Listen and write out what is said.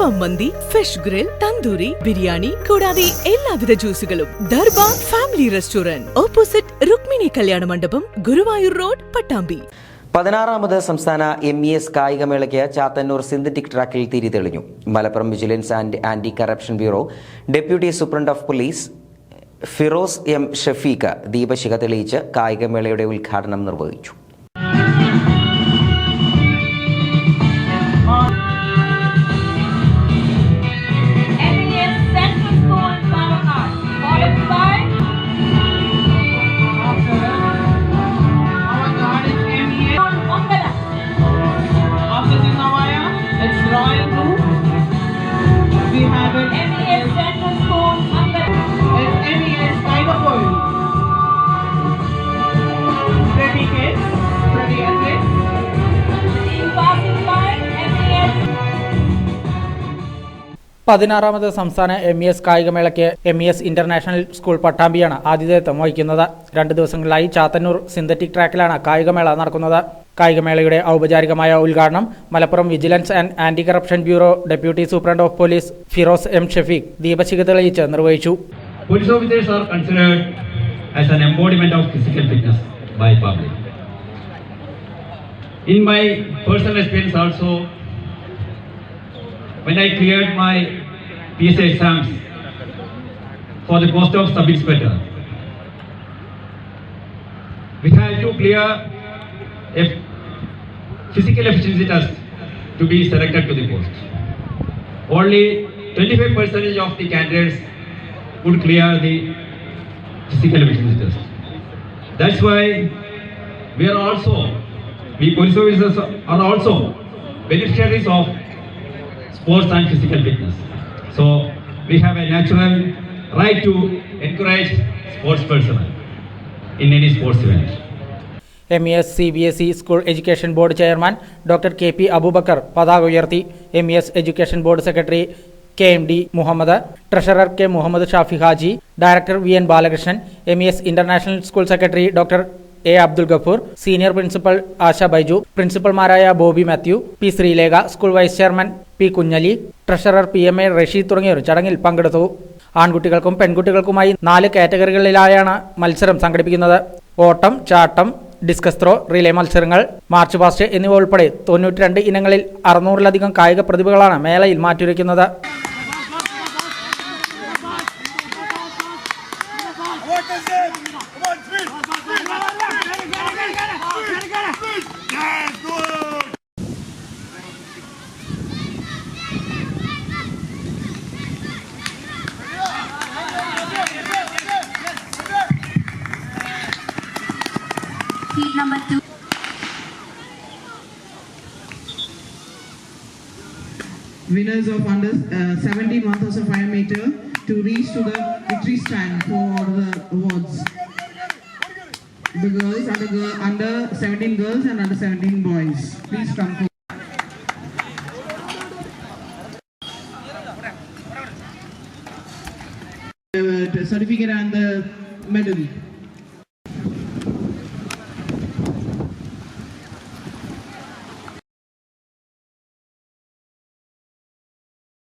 അൽഫാം മന്തി fish grill tandoori biryani കൂടാതെ എല്ലാവിധ ജ്യൂസുകളും Darbar family restaurant opposite Rukmini Kalyana Mandapam Guruvayur road Pattambi. പതിനാറാമത് സംസ്ഥാന എം ഇ എസ് കായികമേളയ്ക്ക് ചാത്തന്നൂർ സിന്തറ്റിക് ട്രാക്കിൽ തിരി തെളിഞ്ഞു. Malappuram vigilance and anti corruption bureau deputy superintendent of police Firoz M Shafeeq ദീപശിഖ തെളിയിച്ച് കായികമേളയുടെ ഉദ്ഘാടനം നിർവഹിച്ചു. പതിനാറാമത് സംസ്ഥാന M E S കായികമേളയ്ക്ക് M E S international school പട്ടാമ്പിയാണ് ആതിഥേയത്വം വഹിക്കുന്നത്. രണ്ട് ദിവസങ്ങളിലായി ചാത്തന്നൂർ സിന്തറ്റിക് ട്രാക്കിലാണ് കായികമേള നടക്കുന്നത്. കായികമേളയുടെ ഔപചാരികമായ ഉദ്ഘാടനം Malappuram vigilance and anti corruption bureau deputy superintendent of police Firoz M Shafeeq ദീപശിഖ തെളിയിച്ച് നിർവഹിച്ചു. In my personal experience also, when I cleared my PSA exams for the post of sub-inspector, we had to clear a physical efficiency test to be selected to the post. Only 25% of the candidates would clear the physical efficiency test. That's why we are also, we police officers are also beneficiaries of sports and physical fitness. So we have a natural right to encourage sports personnel in any sports event. M E S C B S E school education board chairman doctor K P Aboobacker പതാക ഉയർത്തി M E S education board secretary K M D Muhammad treasurer K Muhammad Shafi Haji director V N Balakrishnan M E S international school secretary doctor A Abdul Gafoor senior principal Asha Baiju പ്രിൻസിപ്പൽമാരായ Bobby Mathew P Sreelekha school vice chairman P Kunhali treasurer P M A Rasheed തുടങ്ങിയവർ ചടങ്ങിൽ പങ്കെടുത്തു ആൺകുട്ടികൾക്കും പെൺകുട്ടികൾക്കുമായി നാല് കാറ്റഗറികളിലായാണ് മത്സരം സംഘടിപ്പിക്കുന്നത് ഓട്ടം ചാട്ടം discus throw relay മത്സരങ്ങൾ മാർച്ച് പാസ്റ്റ് എന്നിവ ഉൾപ്പെടെ തൊണ്ണൂറ്റിരണ്ട് ഇനങ്ങളിൽ അറുന്നൂറിലധികം കായിക പ്രതിഭകളാണ് മേളയിൽ മാറ്റുരയ്ക്കുന്നത് Seat Winners of under uh, 70 1,500 meter to reach to the victory stand for the awards. The girls under, girl, under 17 girls and under 17 boys. Please come forward. The certificate and the medal.